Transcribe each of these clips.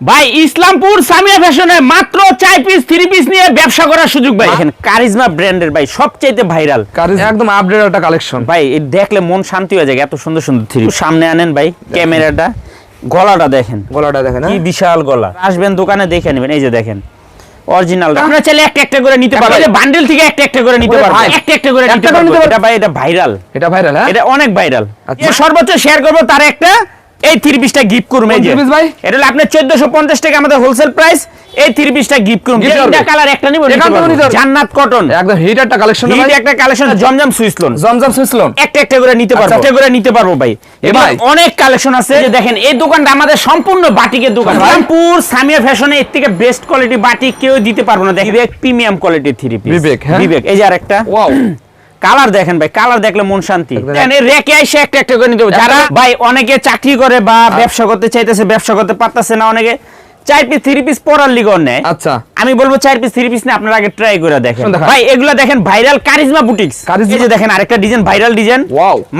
ভাই ইসলামপুর সামিয়া ফ্যাশনে মাত্র চার পিস থ্রি পিস নিয়ে ব্যবসা করার সুযোগ ভাই। দেখেন কারিজমা ব্র্যান্ডের ভাই সবচাইতে ভাইরাল। একদম আপডেট একটা কালেকশন ভাই এই দেখলে মন শান্তি হয়ে যায় এত সুন্দর সুন্দর থ্রি সামনে আনেন ভাই ক্যামেরাটা গলাটা দেখেন। গলাটা দেখেন কি হ্যাঁ? বিশাল গলা। আসবেন দোকানে দেখে নেবেন এই যে দেখেন অরিজিনাল আপনারা চাইলে একটা একটা করে নিতে পারবেন। বান্ডেল থেকে একটা একটা করে নিতে পারবেন। একটা একটা করে নিতে পারবেন। এটা ভাই এটা ভাইরাল। এটা ভাইরাল হ্যাঁ? এটা অনেক ভাইরাল। আচ্ছা। সর্বোচ্চ শেয়ার করব তার একটা এই থ্রি পিসটা গিফট করুন এই যে। ভাই? এটা হলো আপনার চোদ্দশো পঞ্চাশ টাকা আমাদের হোলসেল প্রাইস এই থ্রি পিসটা গিফট করুন করবে? কালার একটা নিব জান্নাত কটন একদম হিট একটা কালেকশন হিট একটা collection Zamzam swiss lawn Zamzam swiss lawn একটা একটা করে নিতে পারব। আচ্ছা। একটা করে নিতে পারব ভাই। এবার। অনেক কালেকশন আছে। যে দেখেন এই দোকানটা আমাদের সম্পূর্ণ বাটিকের দোকান। রামপুর সামিয়া ফ্যাশনে এর থেকে বেস্ট কোয়ালিটি বাটিক কেউ দিতে পারব না। দেখেন বিবেক প্রিমিয়াম কোয়ালিটির থ্রি পিস বিবেক? বিবেক এই যে আরেকটা। ওয়াও কালার দেখেন ভাই কালার দেখলে মন শান্তি। একটা একটা করে নিতে যারা ভাই অনেকে চাকরি করে বা ব্যবসা করতে চাইতেছে ব্যবসা করতে পারতেছে না অনেকে চার পিস থ্রি পিস পরার লিগর নেয়। আচ্ছা। আমি বলব চার পিস থ্রি পিস না আপনারা আগে ট্রাই করে দেখেন। ভাই এগুলো দেখেন ভাইরাল কারিজমা বুটিক্স এই যে দেখেন আরেকটা ডিজাইন ভাইরাল ডিজাইন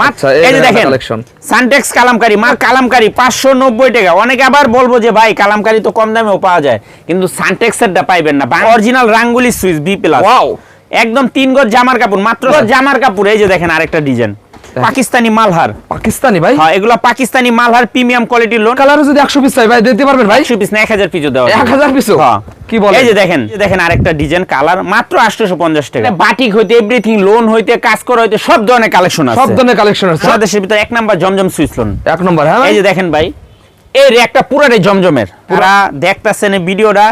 মাত্র আচ্ছা, এই যে দেখেন। সানটেক্স কালামকারি মা কালামকারি পাঁচশো নব্বই টাকা। অনেকে আবার বলব যে ভাই কালামকারি তো কম দামেও পাওয়া যায়। কিন্তু সানটেক্সেরটা পাইবেন না। অরিজিনাল রাঙ্গুলি সুইচ বি প্লাস Wow. একদম তিন গজ জামার কাপড় মাত্র জামার কাপড় এই যে দেখেন আরেকটা ডিজাইন। পাকিস্তানি মালহার। পাকিস্তানি ভাই? হ্যাঁ এগুলো পাকিস্তানি মালহার প্রিমিয়াম কোয়ালিটির লোন কালারে যদি 100 পিস চাই ভাই দিতে পারবেন ভাই? একশো পিস না এক হাজার পিসও দেওয়া 1000 পিসও? হ্যাঁ। কি বলেন? এই যে দেখেন দেখেন আরেকটা ডিজাইন কালার মাত্র আটশোশো পঞ্চাশ টাকা। বাটিক হইতে এভরিথিং লোন হইতে কাজ করা হইতে সব ধরনের কালেকশন আছে। সব ধরনের কালেকশন আছে। এক নাম্বার জমজম সুইচ লোন এক নম্বর হ্যাঁ? এই যে দেখেন ভাই এই একটা পুরাটাই জমজমের। পুরা দেখতেছেন ভিডিওটা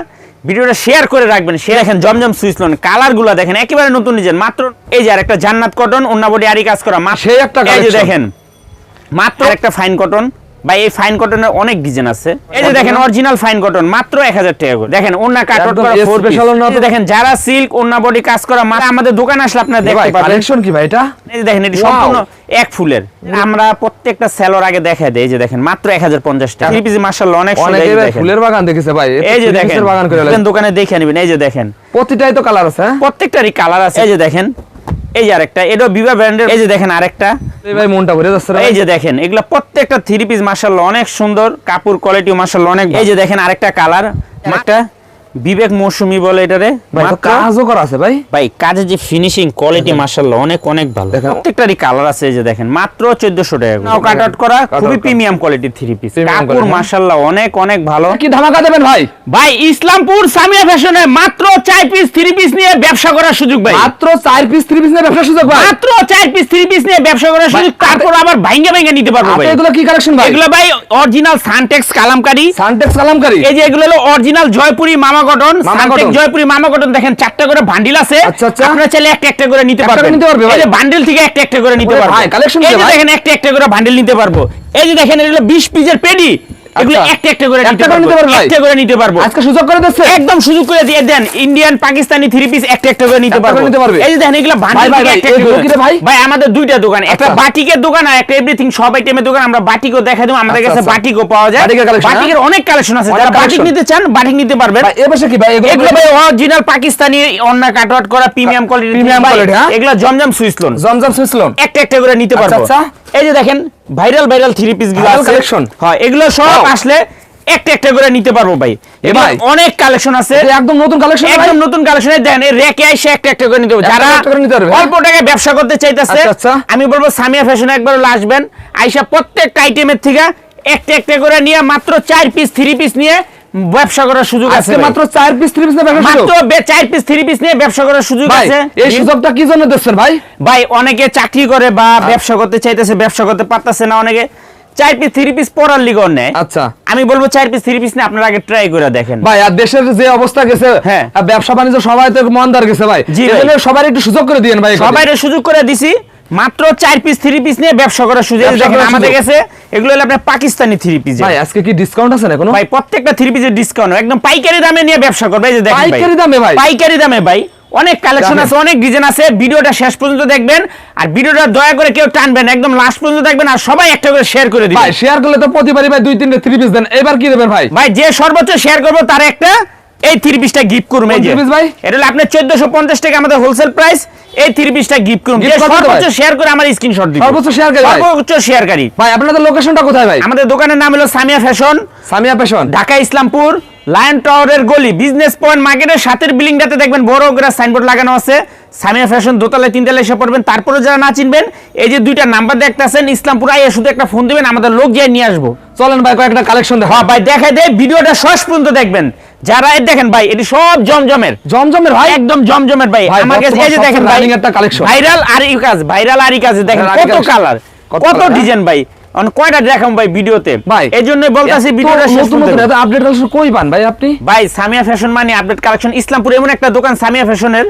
ভিডিওটা শেয়ার করে রাখবেন। সে দেখেন জমজম সুইচ লোন কালারগুলা দেখেন একেবারে নতুন ডিজাইন মাত্র এই যে আর একটা জান্নাত কটন অন্য বডি আরি কাজ করা সেই একটা এই যে দেখেন মাত্র একটা ফাইন কটন বা এই ফাইন কটনের অনেক ডিজাইন আছে। এই যে দেখেন অরিজিনাল ফাইন কটন মাত্র এক হাজার টাকা করে। দেখেন কাটট একদম করা ফোর special ওড়না দেখেন যারা সিল্ক অন্য বডি কাজ করা মাত্র আমাদের দোকানে আসলে আপনারা দেখতে পাবেন। কালেকশন কি ভাই এটা? এই যে দেখেন এটি সম্পূর্ণ এক ফুলের। আমরা প্রত্যেকটা সেলর আগে দেখা দেই এই যে দেখেন মাত্র এক হাজার পঞ্চাশ টাকা। থ্রি পিস মার্শাল অনেক সুন্দর, ফুলের বাগান দেখেছে ভাই এই যে ফুলের দেখেন বাগান করে দেখেন, দোকানে দেখে নেবেন এই যে দেখেন। প্রতিটাই তো কালার আছে হ্যাঁ? প্রত্যেকটারই কালার আছে। এই যে দেখেন এই যে আরেকটা এটা বিবা ব্র্যান্ডের এই যে দেখেন আরেকটা। এই ভাই মনটা ভরে যাচ্ছে এই যে দেখেন এগুলা প্রত্যেকটা থ্রি পিস মার্শাল্লাহ অনেক সুন্দর কাপড় কোয়ালিটি মার্শাল্লাহ অনেক এই যে দেখেন আরেকটা কালার একটা বিবেক মৌসুমি বলে এটারে। কাজও করা আছে ভাই। ভাই কাজের যে ফিনিশিং কোয়ালিটি মার্শাল্লাহ অনেক অনেক ভালো। প্রত্যেকটারই কালার আছে এই যে দেখেন। মাত্র 1400 টাকা করে। কাট আউট করা খুবই প্রিমিয়াম কোয়ালিটির থ্রি পিস কাপড় হ্যাঁ। অনেক অনেক ভালো। কি ধামাকা দেবেন ভাই। ভাই ইসলামপুর সামিয়া ফ্যাশনে মাত্র চার পিস থ্রি পিস নিয়ে ব্যবসা করার সুযোগ ভাই। মাত্র চার পিস থ্রি পিস নিয়ে ব্যবসা সুযোগ ভাই। মাত্র চার পিস থ্রি পিস নিয়ে ব্যবসা করার সুযোগ তারপর আবার ভাঙ্গা ভাঙ্গা নিতে পারব ভাই। এগুলো কি কালেকশন ভাই? এগুলো ভাই original Suntex Kalamkari. Suntex Kalamkari. এই যে এগুলো হলো অরিজিনাল জয়পুরি মামা কটন মামা সানটেক জয়পুরি মামা কটন দেখেন চারটা করে বান্ডিল আছে আচ্ছা, আচ্ছা। আপনারা চাইলে একটা একটা করে নিতে পারবেন নিতে পারবে ভাই? বান্ডিল থেকে একটা একটা করে নিতে পারবেন পারব ভাই, collection এই কি যে ভাই? দেখেন একটা একটা করে বান্ডিল নিতে পারব এই যে দেখেন এগুলো 20 পিসের পেডি এগুলো। একটা একটা করে নিতে পারব নিতে পারবে ভাই? একটা করে নিতে পারব আজকে সুযোগ করে দিচ্ছে একদম সুযোগ করে দিয়ে দেন ইন্ডিয়ান পাকিস্তানি থ্রি পিস একটা একটা করে নিতে পারব নিতে পারবে? এই যে দেখেন এগুলো বান্ডিল ভাই, ভাই, একটা একটা এগুলো করে- কি রে ভাই? ভাই আমাদের দুইটা দোকান একটা আচ্ছা। বাটিকের দোকান আর একটা এভরিথিং সব আইটেমের দোকান আমরা বাটিকও দেখা দেবো আমাদের আচ্ছা, কাছে আচ্ছা। বাটিকও পাওয়া যায় বাটিকের collection, হ্যাঁ? অনেক কালেকশন আছে যারা বাটিক নিতে চান বাটিক নিতে পারবেন ভাই কি ভাই এগুলো ভাই অরিজিনাল পাকিস্তানি অন্য কাটওয়াট করা প্রিমিয়াম কোয়ালিটি quality, হ্যাঁ? এগুলো জমজম সুইচ লোন জমজম সুইসলন একটা একটা করে নিতে পারব আচ্ছা। এই যে দেখেন ভাইরাল ভাইরাল থ্রি পিসগুলো কালেকশন? হ্যাঁ এগুলো সব আসলে একটা একটা করে নিতে পারব ভাই এবার ভাই। অনেক কালেকশন আছে একদম নতুন কালেকশন একদম নতুন কালেকশনে দেন রেকে এসে একটা একটা করে নিতে হবে যারা পারবে, হ্যাঁ? অল্প টাকায় ব্যবসা করতে চাইতেছে আচ্ছা, আচ্ছা। আমি বলব সামিয়া ফ্যাশন একবার আসবেন আইসা প্রত্যেকটা আইটেমের থেকে একটা একটা করে নিয়ে মাত্র চার পিস থ্রি পিস নিয়ে ব্যবসা করার সুযোগ আছে মাত্র চার পিস থ্রি পিস নিয়ে ব্যবসা মাত্র সুযোগ বে- চার পিস থ্রি পিস নিয়ে ব্যবসা করার সুযোগ আছে। এই সুযোগটা কি জন্য দিচ্ছেন ভাই? ভাই অনেকে চাকরি করে বা ব্যবসা করতে চাইতেছে ব্যবসা করতে পারতেছে না অনেকে। চার পিস থ্রি পিস পড়ার লিগর নেয়। আচ্ছা। আমি বলব চার পিস থ্রি পিস নিয়ে আপনারা আগে ট্রাই করে দেখেন। ভাই আর দেশের যে অবস্থা গেছে হ্যাঁ। ব্যবসা বাণিজ্য সবাই তো মন্দার গেছে ভাই। সবার একটু সুযোগ করে দিয়েন ভাই সবাই সুযোগ করে দিছি। মাত্র চার পিস থ্রি পিস নিয়ে ব্যবসা করার সুযোগ দেখেন আমাদের কাছে এগুলো হলো আপনার পাকিস্তানি থ্রি পিস ভাই আজকে কি ডিসকাউন্ট আছে না কোনো? ভাই প্রত্যেকটা থ্রি পিসের ডিসকাউন্ট একদম পাইকারি দামে নিয়ে ব্যবসা করবে এই যে দেখেন ভাই। পাইকারি দামে ভাই? পাইকারি দামে ভাই। অনেক কালেকশন আছে অনেক ডিজাইন আছে ভিডিওটা শেষ পর্যন্ত দেখবেন আর ভিডিওটা দয়া করে কেউ টানবেন একদম লাস্ট পর্যন্ত দেখবেন আর সবাই একটা করে শেয়ার করে দিবেন। ভাই শেয়ার করলে তো প্রতিবারই ভাই দুই তিনটে থ্রি পিস দেন। এবার কি দেবেন ভাই? ভাই যে সর্বোচ্চ শেয়ার করব তার একটা এই থ্রি পিসটা গিফট করুন এই যে। ভাই? এটা হলো আপনার চোদ্দশো পঞ্চাশ টাকা আমাদের হোলসেল প্রাইস এই থ্রি পিসটা গিফট করুন। সর্বোচ্চ শেয়ার করে আমার স্ক্রিনশট দিবেন। সর্বোচ্চ ভাই? সর্বোচ্চ শেয়ারকারী ভাই আপনাদের লোকেশনটা কোথায় ভাই? আমাদের দোকানের নাম হলো Samia fashion Samia fashion Dhaka Islampur lion টাওয়ারের গলি। বিজনেস পয়েন্ট মার্কেটের সাথের বিল্ডিংটাতে দেখবেন বড় করে সাইনবোর্ড লাগানো আছে। সামিয়া ফ্যাশন দোতলায় তিনতলায় এসে পড়বেন। তারপরে যারা না চিনবেন এই যে দুইটা নাম্বার দেখতেছেন ইসলামপুর আইয়া শুধু একটা ফোন দিবেন আমাদের লোক গিয়ে নিয়ে আসব। চলেন ভাই কয়েকটা কালেকশন দেখা হ্যাঁ ভাই দেখাই দেয় ভিডিওটা শেষ পর্যন্ত দেখবেন। যারা এই দেখেন ভাই এটি সব জমজমের। জমজমের ভাই? একদম জমজমের ভাই। আমার কাছে এই যে দেখেন ভাই একটা collection। ভাইরাল আরি কাজ ভাইরাল আরি কাজ দেখেন কত কালার কত ডিজাইন ভাই। অন কয়টা দেখাম ভাই ভিডিওতে? ভাই এই জন্যই বলতাছি ভিডিওটা শেষ পর্যন্ত নতুন আপডেট কালেকশন কই পান ভাই আপনি? ভাই সামিয়া ফ্যাশন মানে আপডেট কালেকশন ইসলামপুর এমন একটা দোকান সামিয়া ফ্যাশনের।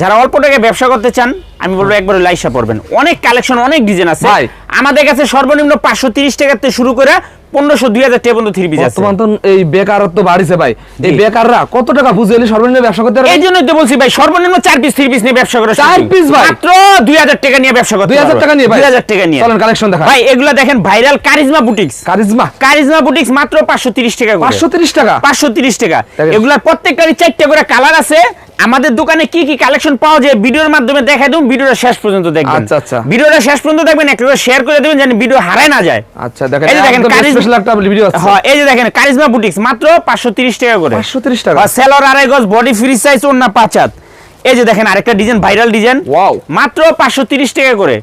যারা অল্প টাকায় ব্যবসা করতে চান আমি বলব একবার লাইসা পড়বেন অনেক কালেকশন অনেক ডিজাইন আছে। ভাই। আমাদের কাছে সর্বনিম্ন পাঁচশো তিরিশ টাকা থেকে শুরু করে পনেরোশো দুই হাজার টাকা পর্যন্ত থ্রি পিস আছে। তো এই বেকারত্ব বাড়িছে ভাই। এই বেকাররা কত টাকা বুঝে সর্বনিম্ন ব্যবসা করতে এই জন্যই তো বলছি ভাই সর্বনিম্ন চার পিস থ্রি পিস নিয়ে ব্যবসা করে চার শুরু। ভাই? মাত্র দুই হাজার টাকা নিয়ে ব্যবসা করতে 2000 টাকা নিয়ে দুই হাজার টাকা নিয়ে। চলেন কালেকশন দেখা ভাই এগুলা দেখেন viral charisma boutiques charisma charisma boutiques মাত্র পাঁচশো তিরিশ টাকা পাঁচশো তিরিশ টাকা? পাঁচশো তিরিশ টাকা। এগুলার প্রত্যেকটারই চারটে করে কালার আছে। আমাদের দোকানে কি কি কালেকশন পাওয়া যায় ভিডিওর মাধ্যমে দেখাই দেবো ভিডিওটা শেষ পর্যন্ত দেখবেন। আচ্ছা, আচ্ছা। ভিডিওটা শেষ পর্যন্ত দেখবেন একটা শেয়ার করে দেবেন যেন ভিডিও হারায় না যায়। আচ্ছা দেখেন এই দেখেন কারিজ- স্পেশাল একটা ভিডিও আছে হ্যাঁ এই যে দেখেন কারিজমা বুটিক্স মাত্র পাঁচশো তিরিশ টাকা করে। পাঁচশো তিরিশ টাকা। সেলর আড়াই গজ বডি ফ্রি সাইজ ওন্না পাঁচাত এই যে দেখেন আরেকটা ডিজাইন ভাইরাল ডিজাইন ওয়াও মাত্র পাঁচশো তিরিশ টাকা করে।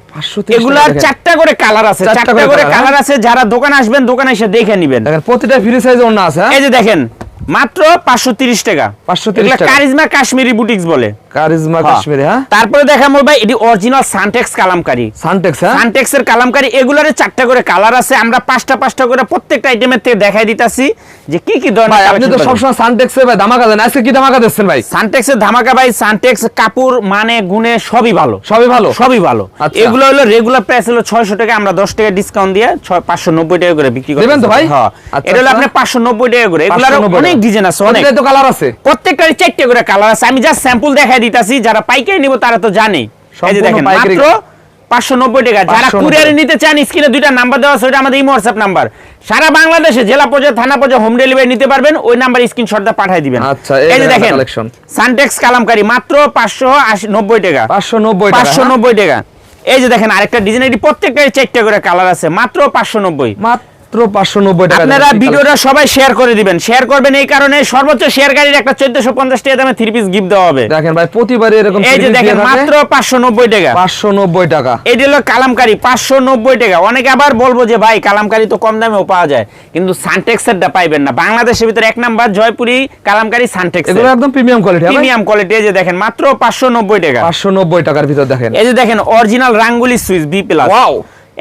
এগুলার চারটা করে কালার আছে চারটা করে কালার আছে যারা দোকানে আসবেন দোকানে এসে দেখে নিবেন। দেখেন প্রতিটা ফ্রি সাইজ অন্য আছে হ্যাঁ? এই যে দেখেন মাত্র পাঁচশো তিরিশ টাকা। 530 এগুলা টাকা। কারিজমা কাশ্মীরি বুটিক্স বলে। কারিজমা কাশ্মীরি হ্যাঁ? তারপরে দেখাবো ভাই এটি অরিজিনাল সানটেক্স কালামকারী। সানটেক্স হ্যাঁ? কালামকারী এগুলার চারটা করে কালার আছে আমরা পাঁচটা পাঁচটা করে প্রত্যেকটা আইটেমের থেকে দেখাই দিতাছি যে কি কি ধরনের ভাই আপনি তো collection পাবেন। সবসময় সানটেক্সে ভাই ধামাকা দেন আজকে কি ধামাকা দিচ্ছেন ভাই? সানটেক্সের ধামাকা ভাই সানটেক্স কাপড় মানে গুণে সবই ভালো। সবই ভালো? সবই ভালো। আচ্ছা। এগুলো হলো রেগুলার প্রাইস হলো ছয়শো টাকা আমরা দশ টাকা ডিসকাউন্ট দিয়ে পাঁচশো নব্বই টাকা করে বিক্রি করি দেবেন তো ভাই? হ্যাঁ। আচ্ছা, এটা হলো আচ্ছা। পাঁচশো নব্বই টাকা করে। এগুলার অনেক ডিজাইন আছে অনেক। তো কালার আছে। প্রত্যেকটারই চারটে করে কালার আছে। আমি জাস্ট স্যাম্পল দেখাই দিতাছি যারা পাইকারি নিব তারা তো জানেই এই যে দেখেন মাত্র টাকা। যারা 590 কুরিয়ারে নিতে চান স্ক্রিনে দুইটা নাম্বার দেওয়া আছে আমাদের ইমো নাম্বার। সারা বাংলাদেশে জেলা পর্যায়ে থানা পর্যায়ে হোম ডেলিভারি নিতে পারবেন ওই নাম্বার পাঠিয়ে দিবেন। আচ্ছা, এই যে দেখেন সানটেক্স কালামকারী মাত্র পাঁচশো আশি নব্বই টাকা। পাঁচশো নব্বই টাকা। পাঁচশো? নব্বই টাকা। এই যে দেখেন আরেকটা ডিজাইন এটি প্রত্যেকটাই চারটে করে কালার আছে মাত্র পাঁচশো নব্বই। মাত্র পাঁচশো নব্বই টাকা আপনারা ভিডিওটা সবাই শেয়ার করে দিবেন। শেয়ার করবেন এই কারণে সর্বোচ্চ শেয়ারকারীর একটা চোদ্দশো পঞ্চাশ টাকা দামে থ্রি পিস গিফট দেওয়া হবে। দেখেন ভাই এরকম এই যে দেখেন মাত্র পাঁচশো নব্বই টাকা। পাঁচশো নব্বই টাকা। এটি হলো কালামকারি পাঁচশো নব্বই টাকা। অনেকে আবার বলব যে ভাই কালামকারি তো কম দামেও পাওয়া যায়। কিন্তু সানটেক্সেরটা পাইবেন না। বাংলাদেশের ভিতরে এক নাম্বার জয়পুরি কালামকারি সানটেক্স এগুলো একদম প্রিমিয়াম কোয়ালিটি প্রিমিয়াম কোয়ালিটি এই যে দেখেন মাত্র পাঁচশো নব্বই টাকা। পাঁচশো নব্বই টাকার ভিতর দেখেন। এই যে দেখেন অরিজিনাল রাঙ্গুলি সুইচ বি প্লাস Wow!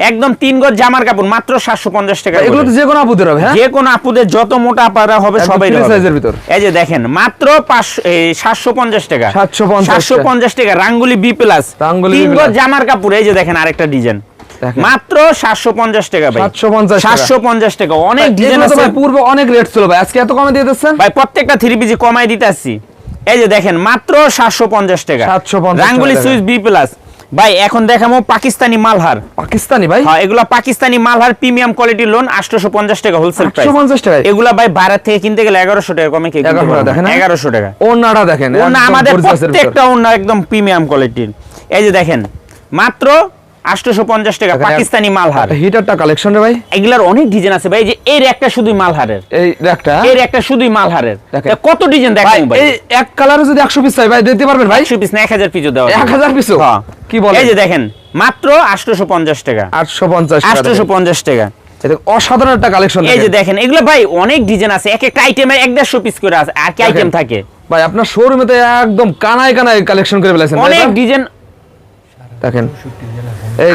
একদম তিন গজ জামার কাপড় মাত্র সাতশো পঞ্চাশ টাকা এগুলো তো যে কোনো আপুদের হবে হ্যাঁ? যে কোনো আপুদের যত মোটা পারা হবে সবাই এর ভিতর। এই যে দেখেন মাত্র পাঁচশো সাতশো পঞ্চাশ টাকা। 750 সাতশো পঞ্চাশ টাকা রাঙ্গুলি বি প্লাস তিন গজ জামার কাপড় এই যে দেখেন আরেকটা ডিজাইন মাত্র সাতশো পঞ্চাশ টাকা ভাই। 750 টাকা। সাতশো পঞ্চাশ টাকা অনেক ডিজাইন আছে। পূর্বে অনেক রেট ছিল ভাই আজকে এত কমে দিয়ে দিচ্ছেন ভাই প্রত্যেকটা থ্রি পিজি কমাই দিতে আসছি। এই যে দেখেন মাত্র সাতশো পঞ্চাশ টাকা। 750 রাঙ্গুলি সুইচ বি প্লাস ভাই এখন দেখামো পাকিস্তানি মালহার। পাকিস্তানি ভাই? হ্যাঁ এগুলা Pakistani Malhar premium quality lawn আটশোশো পঞ্চাশ টাকা হোলসেল প্রাইস 850 টাকা এগুলা ভাই ভারত থেকে কিনতে গেলে 1100 টাকা কমে কিনতে 1100 দেখেন, হ্যাঁ? এগারোশো টাকা। ওনাটা দেখেন ওনা আমাদের। প্রত্যেকটা ওনা একদম প্রিমিয়াম কোয়ালিটির এই যে দেখেন মাত্র আটশোশো পঞ্চাশ টাকা দেখেন, পাকিস্তানি মালহার। হিটারটা কালেকশন রে ভাই? এগুলার অনেক ডিজাইন আছে ভাই যে এর একটা শুধুই মালহারের। এই একটা? এর একটা শুধুই মালহারের। কত ডিজাইন দেখাবো ভাই এই এক কালারে যদি একশো পিস চাই ভাই দিতে পারবেন ভাই? একশো পিস না এক হাজার পিসও দেওয়া এক হাজার পিসও হ্যাঁ। কি বলেন? এই যে দেখেন মাত্র আটশোশো পঞ্চাশ টাকা। টাকা। অসাধারণ একটা কালেকশন এই যে দেখেন। এগুলো ভাই অনেক ডিজাইন আছে এক একটা আইটেমের এক দেড়শো পিস করে আছে আর কি আইটেম থাকে? ভাই আপনার শোরুমে তো একদম কানায় কানায় কালেকশন করে ফেলেছেন অনেক ডিজাইন দেখেন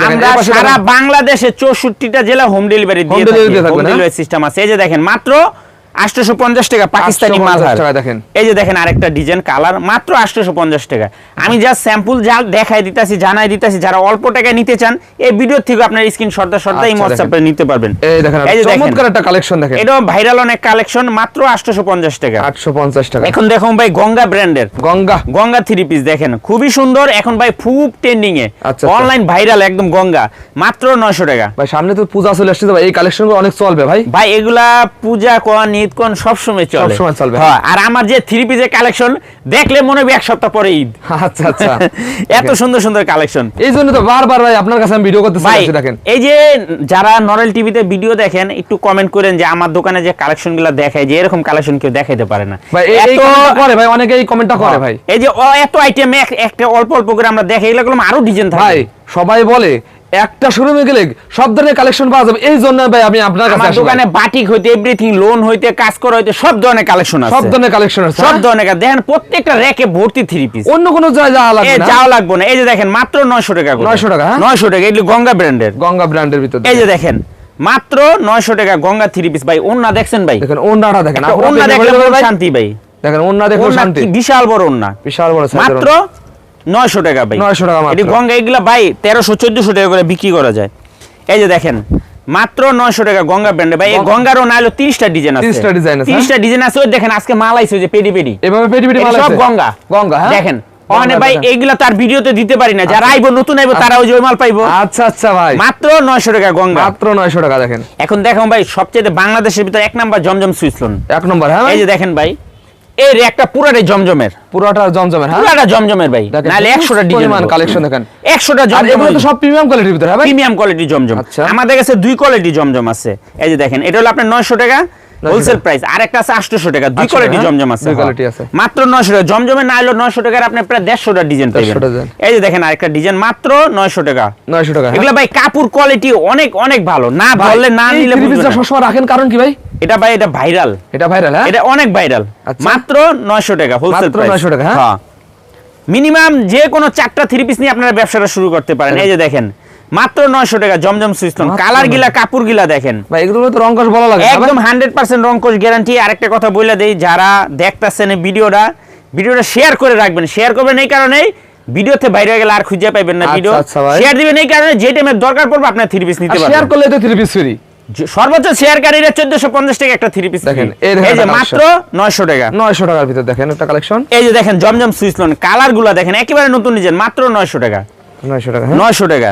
আমরা সারা। বাংলাদেশে চৌষট্টিটা জেলা হোম ডেলিভারি দিয়ে থাকি হোম? ডেলিভারি সিস্টেম আছে এই যে দেখেন মাত্র আটশোশো পঞ্চাশ টাকা পাকিস্তানি 850 মালহার টাকা দেখেন। এই যে দেখেন আরেকটা ডিজাইন কালার মাত্র আটশোশো পঞ্চাশ টাকা। আমি যা স্যাম্পল যা দেখাই দিতেছি জানাই দিতেছি যারা অল্প টাকায় নিতে চান এই ভিডিও থেকে আপনার স্ক্রিন সর্দা সর্দা এই হোয়াটসঅ্যাপে নিতে পারবেন। এই দেখেন এই যে চমৎকার একটা কালেকশন দেখেন। এটাও ভাইরাল অনেক কালেকশন মাত্র আটশোশো পঞ্চাশ টাকা। আটশো পঞ্চাশ টাকা। এখন দেখুন ভাই গঙ্গা ব্র্যান্ডের গঙ্গা। গঙ্গা থ্রি পিস দেখেন। খুবই সুন্দর এখন ভাই খুব ট্রেন্ডিং এ। অনলাইন ভাইরাল একদম গঙ্গা। মাত্র নয়শো টাকা। ভাই সামনে তো পূজা চলে আসছে ভাই এই কালেকশন অনেক চলবে ভাই। ভাই এগুলা পূজা কোন ঈদ ঈদ কোন সবসময় চলে। সবসময় চলবে। হ্যাঁ, আর আমার যে থ্রি পিসের কালেকশন দেখলে মনে হবে এক সপ্তাহ পরে ঈদ। আচ্ছা আচ্ছা। এত সুন্দর সুন্দর কালেকশন এই জন্য তো বারবার ভাই আপনার কাছে আমি ভিডিও করতে চাইছি দেখেন। এই যে যারা নরেল টিভিতে ভিডিও দেখেন একটু কমেন্ট করেন যে আমার দোকানে যে কালেকশনগুলো দেখায় যে এরকম কালেকশন কেউ দেখাইতে পারে না। ভাই এই- করে ভাই অনেকে এই কমেন্টটা করে ভাই। এই যে এত আইটেম একটা অল্প অল্প করে আমরা দেখে এগুলো আরও ডিজাইন থাকে। ভাই সবাই বলে একটা শোরুমে গেলে সব ধরনের কালেকশন পাওয়া যাবে। এই জন্য ভাই আমি আপনার কাছে আমার দোকানে বাটিক হইতে এভরিথিং লোন হইতে কাজ করা হইতে সব ধরনের কালেকশন আছে। সব ধরনের কালেকশন আছে সব হ্যাঁ? ধরনের কাজ- দেখেন প্রত্যেকটা র্যাকে ভর্তি থ্রি পিস অন্য কোনো জায়গায় যাওয়া লাগবে না। যাওয়া লাগবে না। এই যে দেখেন মাত্র নয়শো টাকা করে। 900 টাকা, হ্যাঁ? নয়শো টাকা এগুলো গঙ্গা ব্র্যান্ডের গঙ্গা ব্র্যান্ডের ভিতর এই যে দেখেন। মাত্র নয়শো টাকা গঙ্গা থ্রি পিস ভাই ওন্না দেখছেন ভাই? দেখেন ওন্নাটা দেখেন। ওন্না দেখলে শান্তি ভাই। দেখেন ওন্না দেখো শান্তি। বিশাল বড় ওন্না বিশাল বড় মাত্র নয়শো টাকা ভাই। 900 টাকা। এটি গঙ্গা এগুলা ভাই তেরোশো চোদ্দশো টাকা করে বিক্রি করা যায়। এই যে দেখেন মাত্র নয়শো টাকা গঙ্গা ব্র্যান্ডে ভাই গঙ্গারও না হলো তিরিশটা ডিজাইন আছে। 30টা design আছে, তিরিশটা ডিজাইন আছে ওই দেখেন আজকে মাল আইছে যে পেডি পেডি। এভাবে পেটি এটা মাল সব গঙ্গা। গঙ্গা হ্যাঁ? দেখেন অনে ভাই। এইগুলা তার ভিডিওতে দিতে পারি না। যারা আইবো নতুন আইবো তারা ওই যে মাল পাইবো। আচ্ছা আচ্ছা ভাই। মাত্র নয়শো টাকা গঙ্গা। মাত্র নয়শো টাকা দেখেন। এখন দেখুন ভাই সবচেয়ে বাংলাদেশের ভিতরে এক নাম্বার জমজম সুইচ লোন। এক নম্বর হ্যাঁ এই যে দেখেন ভাই এই একটা পুরাটাই জমজমের। পুরোটা জমজমের হ্যাঁ? পুরাটা জমজমের ভাই। নালে নাহলে huge একশোটা ডিজাইন কালেকশন দেখেন। একশোটা আর জমজম এগুলো তো সব প্রিমিয়াম কোয়ালিটির ভিতরে হ্যাঁ প্রিমিয়াম কোয়ালিটি জমজম। আচ্ছা। আমাদের কাছে দুই কোয়ালিটি জমজম আছে। এই যে দেখেন এটা হলো আপনার নয়শো টাকা হোলসেল প্রাইস আর একটা আছে আটশোশো টাকা দুই কোয়ালিটি হ্যাঁ? জমজম আছে দুই হ্যাঁ। quality আছে। মাত্র নয়শো টাকা জমজমের না হলো নয়শো টাকার আপনি প্রায় দেড়শোটা ডিজাইন পাইবেন 150 design। এই যে দেখেন আরেকটা ডিজাইন মাত্র নয়শো টাকা নয়শো টাকা হ্যাঁ? এগুলা ভাই কাপড় কোয়ালিটি অনেক অনেক ভালো না বললে না নিলে three বুঝবে piece সবসময় রাখেন কারণ কি ভাই এটা ভাই এটা ভাইরাল এটা ভাইরাল হ্যাঁ এটা অনেক ভাইরাল আচ্ছা। মাত্র নয়শো টাকা হোলসেল মাত্র 900 টাকা, হ্যাঁ? মিনিমাম যে কোনো চারটা থ্রি পিস নিয়ে আপনারা ব্যবসাটা শুরু করতে পারেন এই যে দেখেন মাত্র নয়শো টাকা জমজম সুইসলন কালার গিলা কাপড় গিলা দেখেন। ভাই এগুলো তো রংকশ বলা লাগে একদম হান্ড্রেড পার্সেন্ট রঙ্কশ গ্যারান্টি আরেকটা কথা বলে দেই যারা দেখতেছেন এই ভিডিওটা ভিডিওটা শেয়ার করে রাখবেন। শেয়ার করবেন এই কারণে ভিডিওতে বাইরে গেলে আর খুঁজে না আচ্ছা, ভিডিও আচ্ছা শেয়ার দিবেন এই কারণে যে টাইমে দরকার পড়বে আপনার থ্রি পিস নিতে শেয়ার করলে তো থ্রি পিস ফ্রি সর্বোচ্চ শেয়ারকারীরা চোদ্দশো পঞ্চাশ টাকা একটা থ্রি পিস দেখেন, এই যে মাত্র নয়শো টাকা। নয়শো টাকার ভিতর দেখেন একটা কালেকশন এই যে দেখেন জমজম সুইসলন কালারগুলা দেখেন একেবারে নতুন ডিজাইন মাত্র নয়শো টাকা। নয়শো টাকা হ্যাঁ? নয়শো টাকা।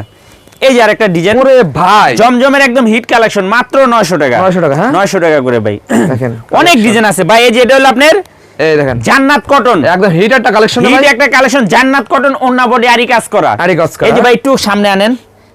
এই যে আরেকটা ডিজাইন। ওরে ভাই। জমজমের একদম হিট কালেকশন মাত্র নয়শো টাকা। 900 টাকা, হ্যাঁ? নয়শো টাকা করে ভাই। দেখেন অনেক ডিজাইন আছে। ভাই এই যে এটা হলো আপনার এই দেখেন। জান্নাত কটন একদম হিট একটা কালেকশন হিট একটা কালেকশন জান্নাত কটন অন্য বডি আরি কাজ করা। আরি কাজ করা। এই যে ভাই একটু সামনে আনেন।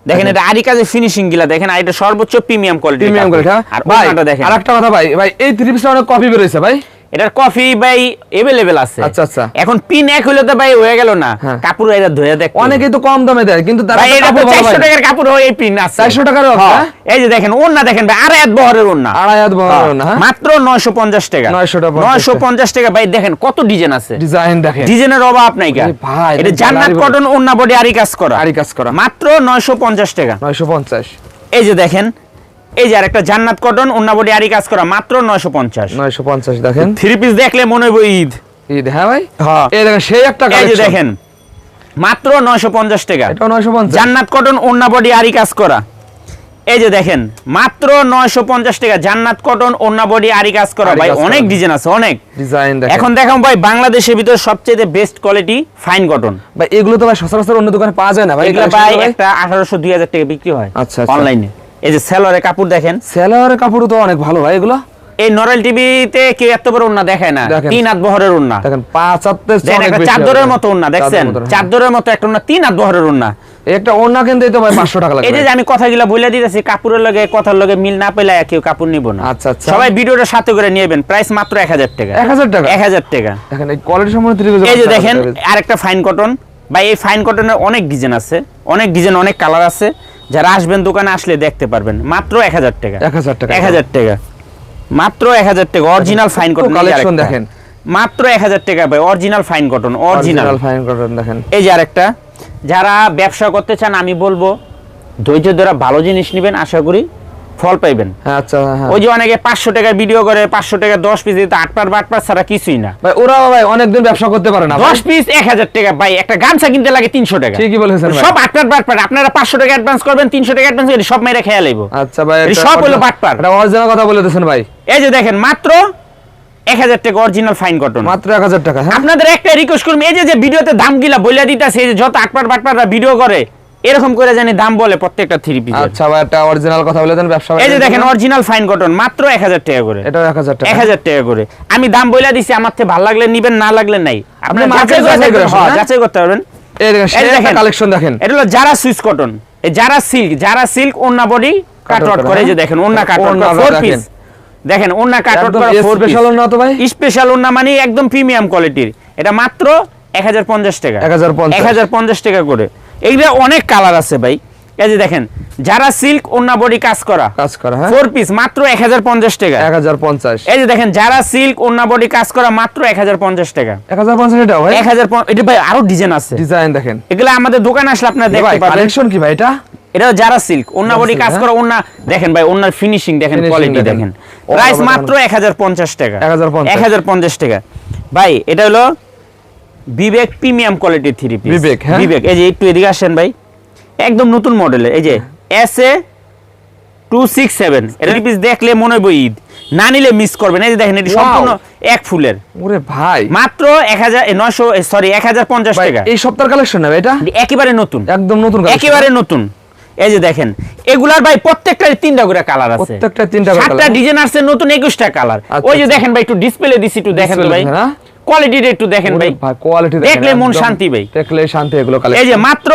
দেখেন এটা আরি কাজের ফিনিশিংগুলা। দেখেন আর এটা সর্বোচ্চ প্রিমিয়াম কোয়ালিটি প্রিমিয়াম কোয়ালিটি আর ভাই ওনাটা দেখেন। আর একটা কথা ভাই ভাই এই থ্রি পিসটা অনেক কপি বেরোইছে ভাই। এটার কফি ভাই এভেলেবেল আছে। আচ্ছা, আচ্ছা। এখন পিন এক হইলে তো ভাই হয়ে গেল না। হ্যাঁ। কাপড় এটা ধুয়ে দেখ অনেকেই তো কম দামে দেয় কিন্তু তারা এটা কাপড় ভালো চারশো পায় না। টাকার কাপড় হয় এই পিন আছে। 400 টাকারও আছে, হ্যাঁ। এই যে দেখেন ওন্না দেখেন ভাই আড়াই হাত বহরের ওন্না আড়াই হাত বড় না হ্যাঁ? মাত্র নয়শো পঞ্চাশ টাকা। 950 টাকা ভাই দেখেন কত ডিজাইন আছে। ডিজাইন দেখেন। ডিজাইনের অভাব নাই কা ভাই, এটা জান্নাত কটন ওন্না বডি আরি কাজ করা। আরি কাজ করা। মাত্র নয়শো পঞ্চাশ টাকা। নয়শো পঞ্চাশ। এই যে দেখেন এই যে আরেকটা জান্নাত কটন ওন্না বডি আরি কাজ করা মাত্র নয়শো পঞ্চাশ। নয়শো পঞ্চাশ দেখেন। থ্রি পিস দেখলে মনে হইব ঈদ। ঈদ হ্যাঁ ভাই? হ্যাঁ। এই দেখেন সেই একটা এই যে দেখেন মাত্র নয়শো পঞ্চাশ টাকা। এটাও নয়শো পঞ্চাশ। জান্নাত কটন ওন্না আরি কাজ করা। এই যে দেখেন মাত্র নয়শো পঞ্চাশ টাকা জান্নাত কটন ওন্না বডি আরি কাজ করা। ভাই অনেক ডিজাইন আছে অনেক। ডিজাইন দেখেন। এখন দেখাম ভাই বাংলাদেশের ভিতর সবচেয়ে বেস্ট কোয়ালিটি ফাইন কটন ভাই এগুলো তো ভাই সচরাচর অন্য দোকানে পাওয়া যায় না ভাই এগুলো ভাই একটা আঠারোশো দুই হাজার টাকা বিক্রি হয় আচ্ছা, আচ্ছা। অনলাইনে এই যে সেলরে কাপড় দেখেন। সেলারের কাপড়ও তো অনেক ভালো ভাই এগুলো? এই নরেল টিভিতে কেউ এত বড় উন্না দেখায় না। তিন হাত বহরের উন্না দেখেন পাঁচ হাতের চাদরের মতো উন্না দেখছেন? চাদরের মতো। মতো একটা উন্না তিন হাত বহরের উন্না একটা ওড়না কিনতে তো ভাই পাঁচশো টাকা এই যে আমি কথাগুলা বলে দিতেছি কাপড়ের লগে কথার লগে মিল না পেলে কেউ কাপড় নিব না। আচ্ছা, আচ্ছা। সবাই ভিডিওটা সাথে করে নিয়েবেন। প্রাইস মাত্র এক হাজার টাকা। এক হাজার টাকা? এক হাজার টাকা। দেখেন এই কোয়ালিটি সম্বন্ধে এই যে দেখেন আরেকটা ফাইন কটন বা এই ফাইন কটনের অনেক ডিজাইন আছে। অনেক ডিজাইন অনেক কালার আছে। যারা আসবেন দোকানে আসলে দেখতে পারবেন। মাত্র এক হাজার টাকা। 1000 টাকা। এক হাজার টাকা। মাত্র এক হাজার টাকা। অরিজিনাল ফাইন কটন কালেকশন দেখেন। মাত্র এক হাজার টাকা ভাই original fine cotton original fine cotton দেখেন। এই যে আরেকটা। যারা ব্যবসা করতে চান আমি বলব ধৈর্য ধরে ভালো জিনিস নেবেন আশা করি। ফল পাইবেন। হ্যাঁ আচ্ছা হ্যাঁ ওই যে অনেকে পাঁচশো টাকার ভিডিও করে পাঁচশো টাকা দশ পিস দিতে আট পার বাট পার ছাড়া কিছুই না। ভাই ওরা ভাই অনেকদিন ব্যবসা করতে পারে না দশ পিস এক হাজার টাকা ভাই একটা গামছা কিনতে লাগে তিনশো টাকা। ঠিকই বলেছেন সব আট পার বাট পার আপনারা পাঁচশো টাকা অ্যাডভান্স করবেন তিনশো টাকা অ্যাডভান্স করে সব মেরে খেয়াল লইব। আচ্ছা ভাই সব হলো original- বাটপার। এটা অরিজিনাল কথা বলে দিয়েছেন ভাই। এই যে দেখেন মাত্র এক হাজার টাকা অরিজিনাল ফাইন কটন মাত্র এক হাজার টাকা হ্যাঁ। আপনাদের একটা রিকোয়েস্ট করুন এই যে যে ভিডিওতে দাম গিলা বলে দিতেছে এই যে যত আটপার বাটপাররা ভিডিও করে এরকম করে জানি দাম বলে প্রত্যেকটা থ্রি পিস আচ্ছা ভাই একটা অরিজিনাল কথা বলে দেন ব্যবসা এই যে দেখেন অরিজিনাল ফাইন কটন মাত্র এক হাজার টাকা করে। এক হাজার টাকা। এক হাজার টাকা করে। আমি দাম বইলা দিছি আমার থেকে ভালো লাগলে নিবেন না লাগলে নাই। আপনি যাচাই করে হ্যাঁ, যাচাই করতে পারবেন। এই দেখেন এই দেখেন। কালেকশন দেখেন। এটা হলো যারা সুইচ কটন এই যারা সিল্ক যারা সিল্ক ওন্না বডি কাট আউট করে যে হ্যাঁ? দেখেন ওন্না কাট আউট ওড়না ফোর পিস দেখেন ওন্না কাট আউট একদম করা ফোর স্পেশাল না তো ভাই। স্পেশাল ওন্না মানে একদম প্রিমিয়াম কোয়ালিটির এটা মাত্র এক হাজার পঞ্চাশ টাকা। 1050 এক হাজার পঞ্চাশ টাকা করে। এইগুলা অনেক কালার আছে ভাই। এই যে দেখেন যারা সিল্ক ওন্না বডি কাজ করা কাজ করা হ্যাঁ। ফোর পিস মাত্র এক হাজার পঞ্চাশ টাকা। এক হাজার পঞ্চাশ। এই যে দেখেন যারা সিল্ক ওন্না বডি কাজ করা মাত্র এক হাজার পঞ্চাশ টাকা। এক হাজার পঞ্চাশ এটাও ভাই? এক হাজার এটা ভাই আরও ডিজাইন আছে। ডিজাইন দেখেন। এগুলা আমাদের দোকান আসলে আপনারা দেখতে পাবেন। কালেকশন কি ভাই এটা? এটা যারা সিল্ক ওন্না বডি কাজ হ্যাঁ? করা ওন্না দেখেন ভাই ওন্নার ফিনিশিং দেখেন কোয়ালিটি দেখেন। প্রাইস মাত্র এক হাজার পঞ্চাশ টাকা। 1050 এক হাজার পঞ্চাশ টাকা। ভাই এটা হলো বিবেক প্রিমিয়াম কোয়ালিটির থ্রি পিস বিবেক, হ্যাঁ? বিবেক এই যে একটু এদিকে আসেন ভাই। একদম নতুন মডেলের এই যে S A two six seven এটা পিস দেখলে মনে হবে ঈদ। না নিলে মিস করবেন। এই যে দেখেন এটি সম্পূর্ণ এক ফুলের। ওরে ভাই। মাত্র এক হাজার নয়শো সরি এক হাজার পঞ্চাশ টাকা। এই সপ্তাহের কালেকশন না ভাই এটা একেবারে নতুন। একদম নতুন। একেবারে নতুন। এই যে দেখেন এগুলার ভাই প্রত্যেকটার তিনটা করে কালার আছে। প্রত্যেকটা তিনটা সাতটা ডিজাইন আছে নতুন একুশটা কালার আচ্ছা, ওই যে আচ্ছা। দেখেন ভাই একটু ডিসপ্লে দিছি একটু দেখেন ভাই? কোয়ালিটিটা একটু দেখেন ভাই। ভাই কোয়ালিটি দেখলে মন শান্তি ভাই। দেখলে শান্তি এগুলো এই যে মাত্র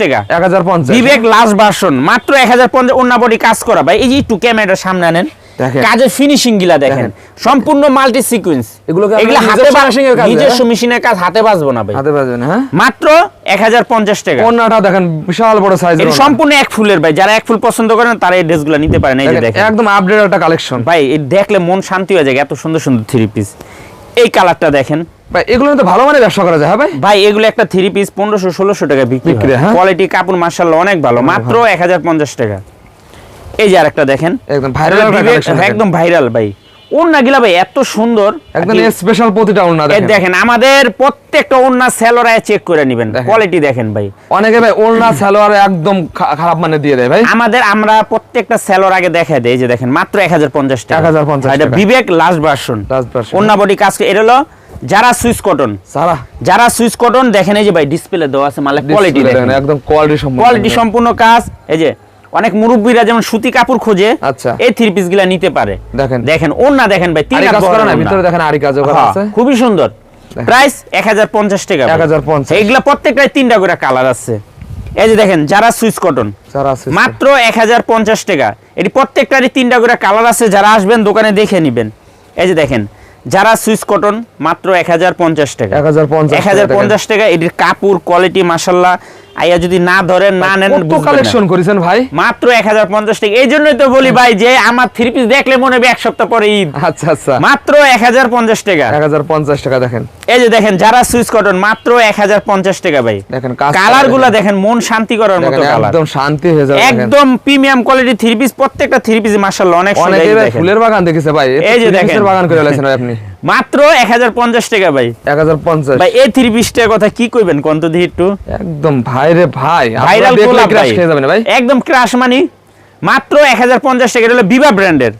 টাকা। এক হাজার পঞ্চাশ। বিবেক লাস্ট ভার্সন মাত্র এক হাজার পঞ্চাশ অন্য বডি কাজ করা ভাই। এই যে একটু ক্যামেরাটা সামনে আনেন। দেখেন। কাজের ফিনিশিং গিলা দেখেন। সম্পূর্ণ মাল্টি সিকুয়েন্স এগুলো কি হাতে নিজস্ব এর কাজ, নিজস্ব হ্যাঁ? মেশিনের কাজ হাতে বাজবো না ভাই। হাতে বাজবেন হ্যাঁ? মাত্র টাকা। ওন্নাটা দেখেন বিশাল বড় সাইজের এটা সম্পূর্ণ এক ফুলের ভাই। যারা এক ফুল পছন্দ করেন তারা এই ড্রেসগুলো নিতে পারেন। এই যে দেখেন একদম আপডেট একটা কালেকশন ভাই দেখলে মন শান্তি হয়ে যায়। এত সুন্দর সুন্দর থ্রি পিস এই কালারটা দেখেন। ভাই এগুলো তো ভালো মানে ব্যবসা করা যায় হ্যাঁ ভাই? ভাই এগুলো একটা থ্রি পিস পনেরোশো ষোলোশো টাকা বিক্রি বিক্রি, হ্যাঁ? কোয়ালিটি কাপড় মার্শাল্লাহ অনেক ভালো মাত্র এক হাজার পঞ্চাশ টাকা। এই যে আরেকটা দেখেন। একদম ভাইরাল একটা একদম ভাইরাল ভাই। ওন্না গিলা ভাই এত সুন্দর। একদম স্পেশাল প্রতিটা ওন্না দেখেন। দেখেন আমাদের প্রত্যেকটা ওন্না সেলরায় চেক করে নেবেন। কোয়ালিটি দেখেন ভাই। অনেকে ভাই ওন্না সালোয়ার একদম খারাপ মানে দিয়ে দেয় ভাই। আমাদের আমরা প্রত্যেকটা সেলর আগে দেখা দেয় যে দেখেন মাত্র এক হাজার পঞ্চাশ টাকা। 1050 আর এটা Bibek last version Last version, অন্য বডি কাজ এটা হলো যারা সুইস কটন। সারা যারা সুইস কটন দেখেন এই যে ভাই ডিসপ্লে দেওয়া আছে মানে কোয়ালিটি দেখেন, একদম কোয়ালিটি সম্পূর্ণ। কোয়ালিটি সম্পূর্ণ কাজ এই যে অনেক মুরব্বীরা যেমন সুতি কাপড় খোঁজে আচ্ছা। এই থ্রি পিসগুলা নিতে পারে। দেখেন। দেখেন ওন্না দেখেন ভাই তিন কাজ করা না ভিতরে দেখেন আরি কাজও করা হ্যাঁ, আছে। খুবই সুন্দর। প্রাইস এক হাজার পঞ্চাশ টাকা 1050 এইগুলা প্রত্যেকটাই তিনটা করে কালার আছে। এই যে দেখেন যারা সুইস কটন মাত্র এক হাজার পঞ্চাশ টাকা। এটি প্রত্যেকটারই তিনটা করে কালার আছে যারা আসবেন দোকানে দেখে নেবেন। এই যে দেখেন যারা সুইস কটন মাত্র এক হাজার পঞ্চাশ টাকা। 1050 পঞ্চাশ টাকা এটির কাপড় কোয়ালিটি মাসাল্লাহ আইয়া যদি না ধরেন না নেন কত কালেকশন করেছেন ভাই? মাত্র এক হাজার পঞ্চাশ টাকা। এই জন্যই তো বলি ভাই যে আমার থ্রি পিস দেখলে মনে হবে এক সপ্তাহ পরে ঈদ। আচ্ছা আচ্ছা। মাত্র এক হাজার পঞ্চাশ টাকা। এক হাজার পঞ্চাশ টাকা দেখেন। এই যে দেখেন যারা সুইচ কটন মাত্র এক হাজার পঞ্চাশ টাকা ভাই। দেখেন কালারগুলা দেখেন। মন শান্তি করার মতো কালার একদম শান্তি হয়ে যাবে একদম প্রিমিয়াম কোয়ালিটি থ্রি পিস প্রত্যেকটা থ্রি পিস মার্শাল্লাহ অনেক সুন্দর, দেখেন। ফুলের বাগান দেখেছে ভাই এই যে ফুলের দেখেন। বাগান করে লাইছেন ভাই আপনি। মাত্র এক হাজার পঞ্চাশ টাকা ভাই। এক হাজার পঞ্চাশ। ভাই এই থ্রি পিসটার কথা কি কইবেন কন্ত দিয়ে একটু? একদম ভাই রে ভাই ভাইরাল ভাই। খেয়ে যাবেন ভাই। একদম ক্রাশ মানি। মাত্র এক হাজার পঞ্চাশ টাকা এটা হলো বিভা ব্র্যান্ডের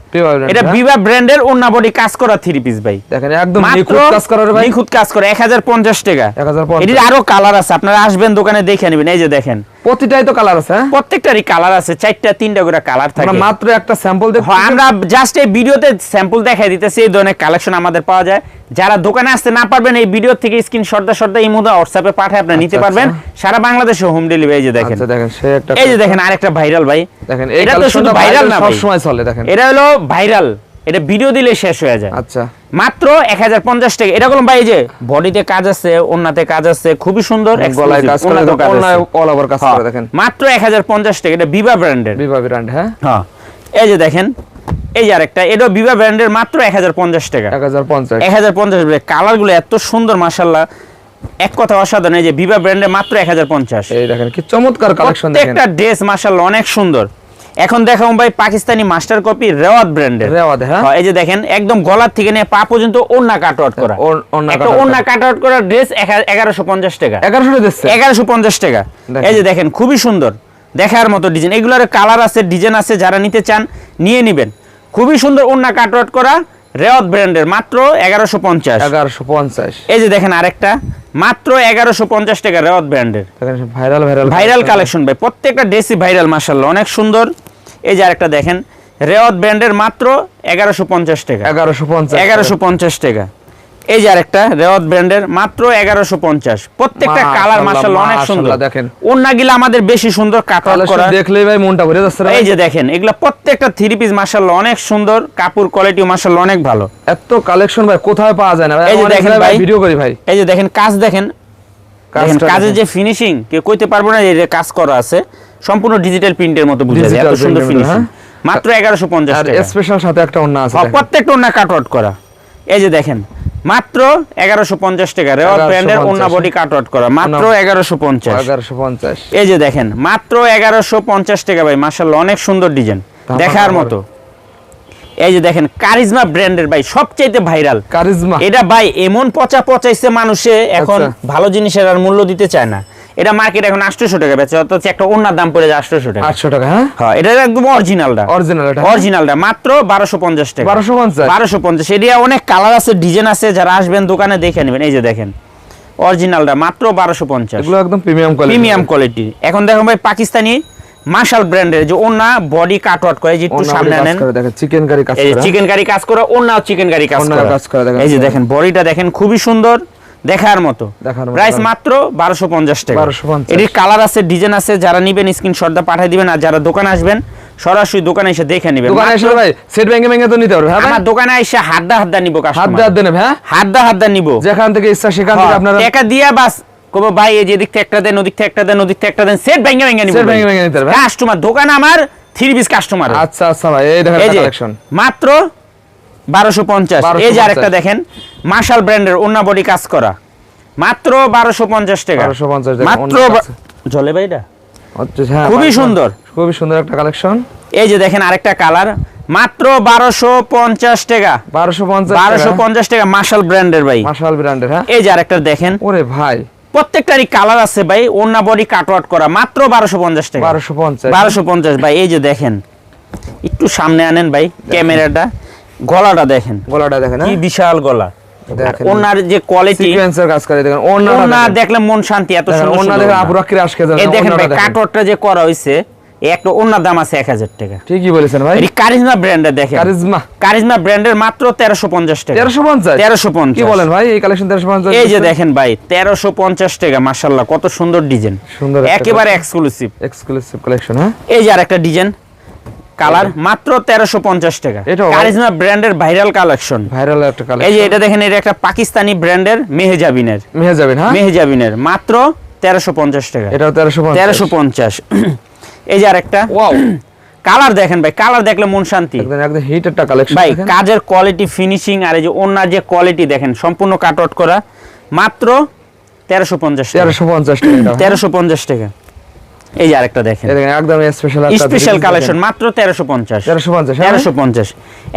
এটা? বিভা ব্র্যান্ডের অন্য বডি কাজ করা থ্রি পিস ভাই। দেখেন একদম নিখুঁত কাজ করার ভাই। নিখুঁত কাজ করে এক হাজার পঞ্চাশ টাকা। 1050 এটির আরও কালার আছে আপনারা আসবেন দোকানে দেখে নেবেন এই যে দেখেন। প্রতিটাই তো কালার আছে হ্যাঁ? প্রত্যেকটারই কালার আছে চারটা তিনটা করে কালার থাকে। মাত্র একটা স্যাম্পল দেখো হ্যাঁ, আমরা জাস্ট এই ভিডিওতে স্যাম্পল দেখাই দিতেছি এই ধরনের কালেকশন আমাদের পাওয়া যায়। যারা দোকানে আসতে না পারবেন এই ভিডিও থেকে স্ক্রিন দা শট এই মুহূর্তে হোয়াটসঅ্যাপে পাঠিয়ে আপনি নিতে আচ্ছা, পারবেন। সারা বাংলাদেশে হোম ডেলিভারি যে দেখেন। আচ্ছা দেখেন সে একটা এই যে দেখেন আরেকটা ভাইরাল ভাই। দেখেন এটা তো শুধু ভাইরাল না সব সময় চলে দেখেন। এটা হলো ভাইরাল এটা ভিডিও দিলে শেষ হয়ে যায়। আচ্ছা। মাত্র এক হাজার পঞ্চাশ টাকা। এটা কোনো ভাই যে বডিতে কাজ আছে ওন্নাতে কাজ আছে খুবই সুন্দর হ্যাঁ, মাত্র এক হাজার পঞ্চাশ টাকা এটা বিভা ব্র্যান্ডের বিভা ব্র্যান্ড হ্যাঁ। হ্যাঁ। এই যে দেখেন এই যে আরেকটা এটা বিভা ব্র্যান্ডের মাত্র এক হাজার পঞ্চাশ টাকা। এক হাজার পঞ্চাশ। এক হাজার পঞ্চাশ কালারগুলো এত সুন্দর মাসাল্লাহ এক কথা অসাধারণ এই যে বিভা ব্র্যান্ডের মাত্র এক হাজার পঞ্চাশ। এই দেখেন কি চমৎকার কালেকশন দেখেন। প্রত্যেকটা ড্রেস মাসাল্লাহ অনেক সুন্দর। এখন দেখাবো ভাই পাকিস্তানি মাস্টার কপি রেওয়াত ব্র্যান্ডের রেওয়াদ হ্যাঁ। এই যে দেখেন একদম গলার থেকে নিয়ে পা পর্যন্ত ওন্না কাট আউট করা। একটা ওন্না কাট আউট করা। ড্রেস এগারোশো পঞ্চাশ টাকা। এগারোশো দিচ্ছে? এগারোশো পঞ্চাশ টাকা। এই যে দেখেন খুবই সুন্দর। দেখার মতো ডিজাইন এগুলোর কালার আছে ডিজাইন আছে যারা নিতে চান নিয়ে নেবেন। খুবই সুন্দর ওন্না কাট আউট করা রেওয়াত ব্র্যান্ডের মাত্র এগারোশো পঞ্চাশ। এগারোশো পঞ্চাশ। এই যে দেখেন আরেকটা মাত্র এগারোশো পঞ্চাশ টাকা রেওয়াত ব্র্যান্ডের ভাইরাল ভাইরাল ভাইরাল কালেকশন ভাই। প্রত্যেকটা ড্রেসই ভাইরাল মাসাল্লাহ অনেক সুন্দর। এই যে আরেকটা দেখেন রেওয়াত ব্র্যান্ডের মাত্র এগারোশো পঞ্চাশ টাকা। এগারোশো পঞ্চাশ এগারোশো পঞ্চাশ টাকা। এই যে আরেকটা রেওয়াত ব্র্যান্ডের মাত্র এগারোশো পঞ্চাশ। প্রত্যেকটা কালার মাসাল্লাহ অনেক সুন্দর। দেখেন। ওন্নাগুলা আমাদের বেশি সুন্দর কাটার করা দেখলেই ভাই মনটা ভরে যাচ্ছে এই যে দেখেন এগুলা প্রত্যেকটা থ্রি পিস মাসাল্লাহ অনেক সুন্দর। কাপড় কোয়ালিটি মাসাল্লাহ অনেক ভালো। এত কালেকশন ভাই কোথায় পাওয়া যায় না এই যে দেখেন ভাই। ভিডিও করি ভাই। এই যে দেখেন কাজ দেখেন। দেখেন কাজের যে ফিনিশিং কেউ কইতে পারব না এই যে কাজ করা আছে। সম্পূর্ণ ডিজিটাল প্রিন্টের মতো বুঝা যায়। এত সুন্দর ফিনিশিং হ্যাঁ? মাত্র এগারোশো পঞ্চাশ আর স্পেশাল সাথে একটা অন্য আছে হ্যাঁ, দেখেন। প্রত্যেকটা ওনা কাট আউট করা। এই যে দেখেন মাত্র এগারোশো পঞ্চাশ টাকা। রেওয়ার 1150 ব্র্যান্ডের ওনা বডি কাট আউট করা। মাত্র ওনা- এগারোশো পঞ্চাশ। এগারোশো পঞ্চাশ। এই যে দেখেন মাত্র এগারোশো পঞ্চাশ টাকা ভাই মার্শাল্লাহ অনেক সুন্দর ডিজাইন দেখার মতো। এই যে দেখেন কারিজমা ব্র্যান্ডের ভাই সবচাইতে ভাইরাল কারিজমা এটা ভাই এমন পচা পচাইছে মানুষে এখন আচ্ছা। ভালো জিনিসের আর মূল্য দিতে চায় না। এটা মার্কেট এখন আটশোশো টাকা বেচে অথচ একটা অন্যার দাম পড়ে যায় আটশোশো টাকা। আটশো টাকা হ্যাঁ? হ্যাঁ এটা একদম অরিজিনালটা অরিজিনাল এটা অরিজিনালটা মাত্র বারোশো পঞ্চাশ টাকা। বারোশো পঞ্চাশ? বারোশো পঞ্চাশ এরিয়া অনেক কালার আছে ডিজাইন আছে যারা আসবেন দোকানে দেখে নেবেন এই যে দেখেন। অরিজিনালটা মাত্র বারোশো পঞ্চাশ। এগুলো একদম প্রিমিয়াম কোয়ালিটি প্রিমিয়াম কোয়ালিটি এখন দেখো ভাই পাকিস্তানি মার্শাল ব্র্যান্ডের যে ওনা বডি কাট আউট করে যে একটু সামনে আনেন। দেখেন চিকেন কারি কাজ এই চিকেন কারি। কাজ করা অন্যাও চিকেন কারি কাজ করা। করা, দেখেন। এই যে দেখেন বডিটা দেখেন খুবই সুন্দর। দেখার মতো। প্রাইস হ্যাঁ। মাত্র বারোশো পঞ্চাশ টাকা। এটির কালার আছে ডিজাইন আছে যারা নিবেন স্ক্রিনশট দা পাঠিয়ে দিবেন আর যারা দোকানে আসবেন সরাসরি দোকানে এসে দেখে নেবেন। দোকানে এসে ভাই সেট ব্যাংকে ব্যাংকে তো নিতে পারবে হ্যাঁ আমার দোকানে এসে হাড্ডা হাড্ডা নিব কাস্টমার দিয়ে হাত দিয়ে নেবে, হ্যাঁ? হাড্ডা হাড্ডা নিব। যেখান থেকে ইচ্ছা সেখান থেকে হ্যাঁ, আপনারা টাকা দিয়া বাস কবো ভাই এই যে এদিক থেকে একটা দেন ওদিক থেকে একটা দেন ওদিক থেকে একটা দেন সেট ব্যাংকে ব্যাংকে নিব Set ভেঙে ভেঙে নিতে পারবে, হ্যাঁ? কাস্টমার দোকান আমার থ্রি পিস কাস্টমার আচ্ছা আচ্ছা ভাই এই দেখেন কালেকশন মাত্র বারোশো পঞ্চাশ। এই যে আরেকটা দেখেন মার্শাল ব্র্যান্ডের অন্য বডি কাজ করা। মাত্র বারোশো পঞ্চাশ টাকা। 1250 দেখেন, মাত্র। জলে ভাইটা হ্যাঁ খুবই সুন্দর। খুবই সুন্দর একটা কালেকশন এই যে দেখেন আরেকটা কালার মাত্র বারোশো পঞ্চাশ টাকা। বারোশো পঞ্চাশ বারোশো পঞ্চাশ টাকা মার্শাল ব্র্যান্ডের ভাই। মার্শাল ব্র্যান্ডের হ্যাঁ? এই যে আরেকটা দেখেন। ওরে ভাই। প্রত্যেকটারই কালার আছে ভাই। অন্য বডি কাট আউট করা। মাত্র বারোশো পঞ্চাশ টাকা। বারোশো পঞ্চাশ। বারোশো পঞ্চাশ। ভাই এই যে দেখেন। একটু সামনে আনেন ভাই ক্যামেরাটা। গলাটা দেখেন। গলাটা দেখেন কি হ্যাঁ? বিশাল গলা। দেখেন। ওনার যে কোয়ালিটি কাজ করে দেখেন ওনা দেখলে মন শান্তি এত সুন্দর ওন্না সুন্দর দেখেন ওড়না। আপুরা কিরে এই দেখেন ভাই কাটওয়ার্কটা যে করা হইছে একটা ওনার দাম আছে এক হাজার টাকা। ঠিকই বলেছেন ভাই। এটি কারিজমা ব্র্যান্ডের দেখেন। কারিজমা কারিজমা ব্র্যান্ডের মাত্র তেরোশো পঞ্চাশ টাকা। তেরোশো পঞ্চাশ? তেরোশো কি বলেন ভাই এই কালেকশন এই যে দেখেন ভাই তেরোশো পঞ্চাশ টাকা মার্শাল্লাহ কত সুন্দর ডিজাইন সুন্দর একেবারে এক্সক্লুসিভ এক্সক্লুসিভ কালেকশন হ্যাঁ? এই যে আরেকটা ডিজাইন কালার মাত্র তেরোশো পঞ্চাশ টাকা। এটাও কারিজমা ব্র্যান্ডের ভাইরাল কালেকশন ভাইরাল একটা এই যে এটা দেখেন এটা একটা পাকিস্তানি ব্র্যান্ডের মেহেজাবিনের। মেহে যাবেন হ্যাঁ? মেহেজাবিনের মাত্র তেরোশো পঞ্চাশ টাকা। এটাও তেরোশো পঞ্চাশ। তেরোশো পঞ্চাশ। এই যে আরেকটা। ওয়াও কালার দেখেন ভাই কালার দেখলে মন শান্তি। একদম একদম হিট একটা কালেকশন ভাই কাজের কোয়ালিটি ফিনিশিং আর এই যে অন্যার যে কোয়ালিটি দেখেন সম্পূর্ণ কাট আউট করা মাত্র তেরোশো পঞ্চাশ টাকা। তেরোশো পঞ্চাশ টাকা। তেরোশো পঞ্চাশ টাকা। এই যে আরেকটা দেখেন। দেখেন একদম স্পেশাল স্পেশাল কালেকশন মাত্র তেরোশো পঞ্চাশ। তেরোশো পঞ্চাশ তেরোশো পঞ্চাশ।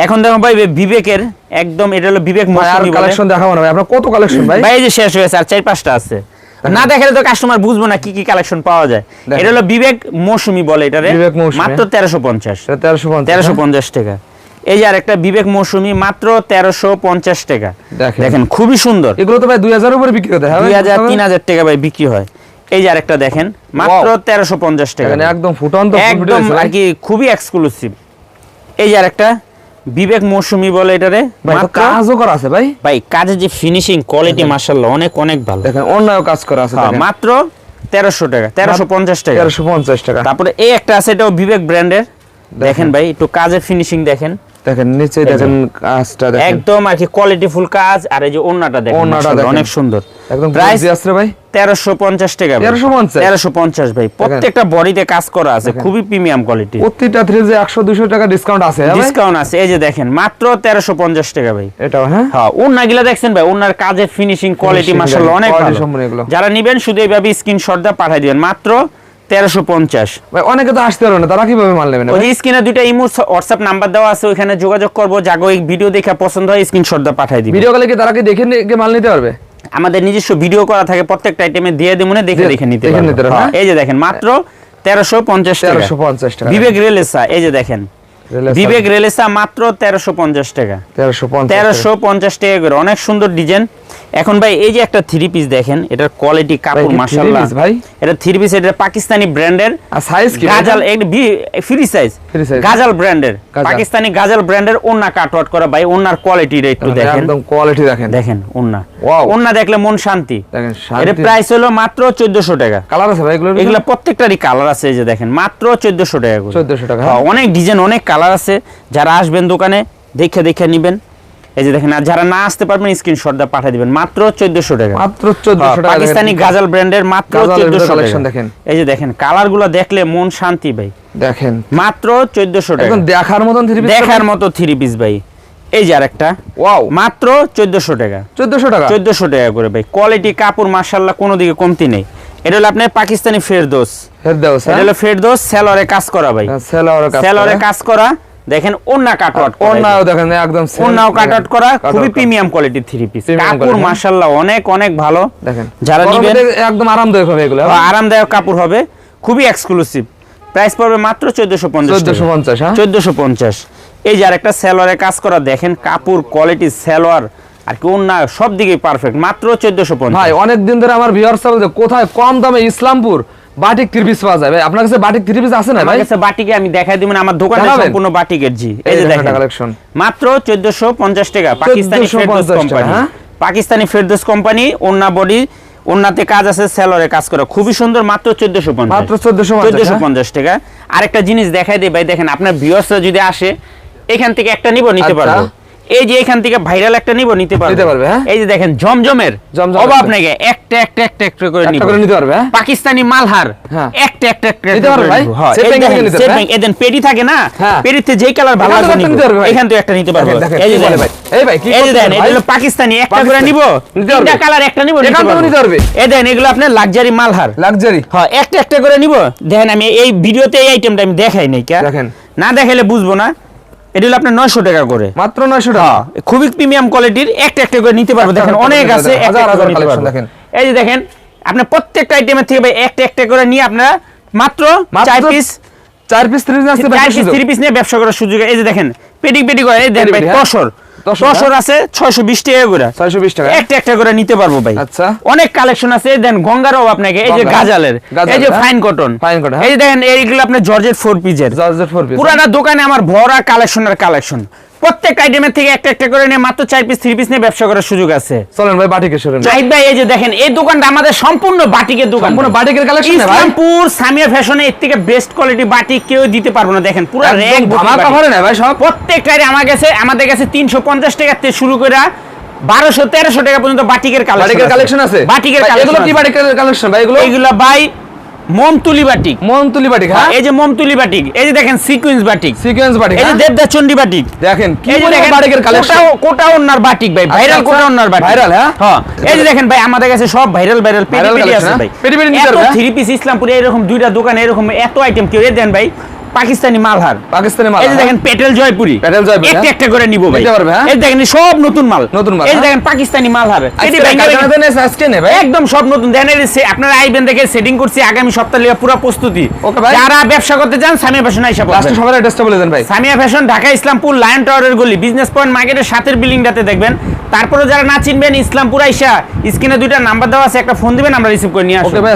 এখন দেখো ভাই বিবেকের একদম এটা হলো বিবেক মৌসুমী বলে। কালেকশন দেখাবো না ভাই আপনার কত কালেকশন ভাই? ভাই এই যে শেষ হয়েছে আর চার পাঁচটা আছে। না দেখালে তো কাস্টমার বুঝব না কি কি কালেকশন পাওয়া যায়। এটা হলো বিবেক মৌসুমী বলে এটারে। মৌসুমী, মাত্র তেরোশো পঞ্চাশ। এটা তেরোশো পঞ্চাশ তেরোশো হ্যাঁ? পঞ্চাশ টাকা। এই যে আরেকটা বিবেক মৌসুমী মাত্র তেরোশো পঞ্চাশ টাকা। দেখেন। খুবই সুন্দর। এগুলো তো ভাই দুই হাজার উপরে বিক্রি দুই হাজার তিন হাজার টাকা ভাই বিক্রি হয়। এই যে আরেকটা দেখেন মাত্র তেরোশো পঞ্চাশ টাকা। এখানে একদম ফুটন্ত একদম আর কি খুবই এক্সক্লুসিভ এই যে আরেকটা বিবেক মৌসুমী বলে এটারে। কাজও করা আছে ভাই। ভাই কাজের যে ফিনিশিং কোয়ালিটি মার্শাল্লাহ অনেক অনেক ভালো। দেখেন অন্যায় কাজ করা আছে হ্যাঁ, মাত্র তেরোশো টাকা তেরোশো পঞ্চাশ টাকা। তেরোশো পঞ্চাশ টাকা। তারপরে এই একটা আছে এটাও বিবেক ব্র্যান্ডের দেখেন ভাই একটু কাজের ফিনিশিং দেখেন। দেখেন নিচে দেখেন কাজটা দেখেন। একদম আর কি কোয়ালিটি ফুল কাজ আর এই যে ওন্নাটা দেখেন দেখেন। অনেক সুন্দর। একদম প্রাইস আছে ভাই? তেরোশো পঞ্চাশ টাকা 1350? তেরোশো পঞ্চাশ? ভাই। প্রত্যেকটা বডিতে কাজ করা আছে খুবই প্রিমিয়াম কোয়ালিটি যে একশো দুশো টাকা ডিসকাউন্ট আছে হ্যাঁ? ডিসকাউন্ট আছে। এই যে দেখেন মাত্র তেরোশো পঞ্চাশ টাকা ভাই। এটাও হ্যাঁ? হ্যাঁ দেখছেন ভাই ওনার কাজের ফিনিশিং কোয়ালিটি মাশাআল্লাহ অনেক ভালো। যারা নিবেন শুধু এইভাবে স্ক্রিনশট দিয়ে পাঠিয়ে দিবেন। মাত্র তেরোশো পঞ্চাশ। অনেকে তো আসতে পারবে না তারা কীভাবে মাল নেবেন ওই স্ক্রিনে দুইটা ইমো হোয়াটসঅ্যাপ নাম্বার দেওয়া আছে ওইখানে যোগাযোগ করব। জাগো এই ভিডিও দেখে পছন্দ হয় স্ক্রিনশট দিয়ে পাঠিয়ে দিবেন ভিডিও কলে কি তারা কি দেখে মাল নিতে পারবে? আমাদের নিজস্ব ভিডিও করা থাকে প্রত্যেকটা আইটেমে দিয়ে দেবো না দেখে দেখে নিতে হ্যাঁ, হ্যাঁ? এই যে দেখেন মাত্র তেরোশো পঞ্চাশ তেরোশো পঞ্চাশ টাকা। বিবেক রেলেসা এই যে দেখেন। বিবেক রেলেসা মাত্র তেরোশো পঞ্চাশ টাকা। তেরোশো পঞ্চাশ টাকা। করে। অনেক সুন্দর ডিজাইন। এখন ভাই এই যে একটা থ্রি পিস দেখেন এটার কোয়ালিটি কাপড় কি মাসাল্লাহ ভাই? এটা থ্রি পিস এটা পাকিস্তানি ব্র্যান্ডের আর সাইজ কি গাজাল ফ্রি সাইজ গাজাল ব্র্যান্ডের পাকিস্তানি গাজাল ব্র্যান্ডের ওন্না কাটওয়াট করা। ভাই ওন্নার কোয়ালিটিটা একটু দেখেন। একদম কোয়ালিটি দেখেন। দেখেন ওন্না। ওন্না দেখলে মন শান্তি। দেখেন এর প্রাইস হলো মাত্র চোদ্দশো টাকা। কালার আছে ভাই এগুলো এগুলা প্রত্যেকটারই কালার আছে এই যে দেখেন মাত্র চোদ্দশো টাকা করে। 1400 টাকা, হ্যাঁ, অনেক ডিজাইন অনেক কালার আছে যারা আসবেন দোকানে দেখে দেখে নিবেন। এই যে দেখেন আর যারা না আসতে পারবেন স্ক্রিনশট দিয়ে পাঠিয়ে দিবেন। মাত্র চোদ্দশো টাকা। মাত্র চোদ্দশো টাকা পাকিস্তানি গাজাল ব্র্যান্ডের মাত্র গাজালের ভিতরে চোদ্দশো collection টাকা দেখেন। এই যে দেখেন কালারগুলো দেখলে মন শান্তি ভাই। দেখেন। মাত্র চোদ্দশো টাকা। একদম দেখার মতন থ্রি পিস দেখার মতো থ্রি পিস ভাই। এই যে আরেকটা। ওয়াও মাত্র চোদ্দশো টাকা। চোদ্দশো টাকা? চোদ্দশো টাকা করে ভাই। কোয়ালিটি কাপড় মার্শাল্লাহ কোনো দিকে কমতি নেই। এটা হলো আপনার পাকিস্তানি ফেরদোস। হেড দাও এটা হলো ফেরদোস সেলরে কাজ করা ভাই। সেলার কাজ সেলরে কাজ করা দেখেন ওন্না কাটওয়াট অন্যাও দেখেন একদম ওন্নাও। কাটওয়াট করা খুবই প্রিমিয়াম কোয়ালিটির থ্রি পিস কাপড় হ্যাঁ। অনেক অনেক ভালো। দেখেন। যারা নিবেন একদম আরামদায়ক হবে এগুলো আরামদায়ক কাপড় হবে খুবই এক্সক্লুসিভ প্রাইস পড়বে মাত্র চোদ্দশো পঞ্চাশ চোদ্দশো পঞ্চাশ হ্যাঁ? চোদ্দশো পঞ্চাশ। এই যে আরেকটা সেলোয়ারে কাজ করা দেখেন কাপড় কোয়ালিটি সেলোয়ার আর কি অন্য সব দিকে পারফেক্ট মাত্র চোদ্দশো পঞ্চাশ। ভাই অনেক দিন ধরে আমার ভিউয়ার্স বলছে কোথায় কম দামে ইসলামপুর বাটিক থ্রি পিস পাওয়া যায়? আপনার কাছে বাটিক থ্রি পিস আছে না ভাই? কাছে বাটিকে আমি দেখাই দিব না আমার দোকানে সম্পূর্ণ বাটিকের জি। এই যে দেখেন collection। মাত্র চোদ্দশো পঞ্চাশ টাকা পাকিস্তানি 1450 ফেরদোস কোম্পানি হ্যাঁ? পাকিস্তানি ফেরদোস কোম্পানি ওন্না বডি ওন্নাতে কাজ আছে সেলরে কাজ করা। খুবই সুন্দর মাত্র চোদ্দশো পঞ্চাশ। মাত্র 1450 চোদ্দশো হ্যাঁ? পঞ্চাশ টাকা। আরেকটা জিনিস দেখাই দিই ভাই দেখেন আপনার ভিউয়ার্সরা যদি আসে এখান থেকে একটা নিব নিতে আচ্ছা। পারব। এই যে এখান থেকে ভাইরাল একটা নিব নিতে পারব নিতে পারবে, হ্যাঁ? এই যে দেখেন জমজমের অভাব। নাই গে, একটা একটা একটা একটা করে নিব করে নিতে পারবে হ্যাঁ পাকিস্তানি মালহার হ্যাঁ। একটা একটা একটা নিতে পারবে ভাই? নিবো। হ্যাঁ, থেকে নিতে পারবে? bank, এদেন পেটি থাকে না হ্যাঁ। পেটিতে যেই কালার ভালো লাগে নিতে পারবে এখান থেকে একটা নিতে পারব এই যে বলে ভাই? এই ভাই, কি এই যে দেখেন? এগুলো পাকিস্তানি একটা করে নিব নিতে তিনটা পারবে? কালার একটা নিব এখান পারব। নিতে পারবে? এই দেখেন এগুলো আপনার লাক্সারি মালহার লাক্সারি হ্যাঁ একটা একটা করে নিব দেখেন আমি এই ভিডিওতে এই আইটেমটা আমি দেখাই নাই কে দেখেন। না দেখাইলে বুঝব না এটা হলো আপনার নয়শো টাকা করে। মাত্র নয়শো টাকা? হ্যাঁ, খুবই প্রিমিয়াম কোয়ালিটির একটা একটা করে নিতে পারব। দেখেন অনেক আছে দেখেন। এই যে দেখেন আপনার প্রত্যেকটা আইটেমের থেকে ভাই একটা একটা করে নিয়ে আপনারা মাত্র চার পিস চার piece three piece three piece নিয়ে ব্যবসা করার সুযোগ। এই যে দেখেন পেটিক পেটি করে এই দেখেন ভাই? তসর তসর আছে ছয়শো বিশ টাকা করে। ছয়শো বিশ টাকা? একটা একটা করে নিতে পারব ভাই। আচ্ছা। অনেক কালেকশন আছে দেন গঙ্গার গঙ্গারও আপনাকে এই যে গাজালের গাজালের, এই যে হ্যাঁ? ফাইন কটন ফাইন হ্যাঁ। এই যে দেখেন এইগুলো আপনার জর্জেট ফোর পিজের জর্জেট ফোর পিস পুরানা দোকানে আমার ভরা কালেকশন আর কালেকশন প্রত্যেক আইটেমের থেকে একটা একটা করে নিয়ে মাত্র চার পিস থ্রি পিস নিয়ে ব্যবসা করার সুযোগ আছে। চলেন ভাই বাটিকের শোরুম জাহিদ ভাই এই যে দেখেন এই দোকানটা আমাদের সম্পূর্ণ বাটিকের দোকান। সম্পূর্ণ বাটিকের collection না ভাই? ইসলামপুর সামিয়া ফ্যাশনে এর থেকে বেস্ট কোয়ালিটি বাটিক কেউ দিতে পারব না। দেখেন পুরো র্যাক একদম ধামাকা ভরে না ভাই সব? প্রত্যেকটারে আমার কাছে আমাদের কাছে তিনশো পঞ্চাশ টাকা থেকে শুরু করে বারোশো তেরোশো টাকা পর্যন্ত বাটিকের কালেকশন বাটিকের কালেকশন আছে? বাটিকের ভাই, এগুলো কি কালেকশন বাটিকের কালেকশন ভাই এগুলো? এইগুলো ভাই মমতুলি বাটিক মনতুলি বাটিক হ্যাঁ এই যে মমতুলি বাটিক এই যে দেখেন সিকুয়েন্স বাটিক সিকোয়েন্স বাটিক এই যে হ্যাঁ? দেবদা বাটিক দেখেন কি এই যে বলে দেখেন বাটিকের কালেকশন কোটা ওন্নার বাটিক ভাই ভাইরাল আচ্ছা, কোটা ওন্নার বাটিক viral, হ্যাঁ? হ্যাঁ এই যে দেখেন ভাই আমাদের কাছে সব ভাইরাল ভাইরাল পেটি পেটি আছে? ভাই পেটি পেটি নিতে পারবে? থ্রি পিস ইসলামপুরে এরকম দুইটা দোকান এরকম এত আইটেম কেউ দেন ভাই পাকিস্তানি মালহার। পাকিস্তানি মাল এই দেখেন পেটেল জয়পুরি। পেটেল জয়পুরি, একটা হ্যাঁ? একটা করে নিব ভাই। পারবে, হ্যাঁ? এই দেখেন সব নতুন মাল। নতুন মাল, এই হ্যাঁ? দেখেন পাকিস্তানি মালহার। আজকে এটি নে ভাই। একদম সব নতুন। দেখেন এই আপনারা আইবেন দেখে সেটিং করছি আগামী সপ্তাহে লিগে পুরো প্রস্তুতি। Okay, ভাই। যারা ব্যবসা করতে চান সামিয়া ফ্যাশন আইসা লাস্টে সবার অ্যাড্রেসটা বলে দেন ভাই। সামিয়া ফ্যাশন ঢাকা ইসলামপুর লায়ন টাওয়ারের গলি। বিজনেস পয়েন্ট মার্কেটের সাথের বিল্ডিংটাতে দেখবেন। তারপরে যারা না চিনবেন ইসলামপুর আইসা স্ক্রিনে দুইটা নাম্বার দেওয়া আছে একটা ফোন দিবেন আমরা রিসিভ করে নিয়ে আসব। ওকে ভাই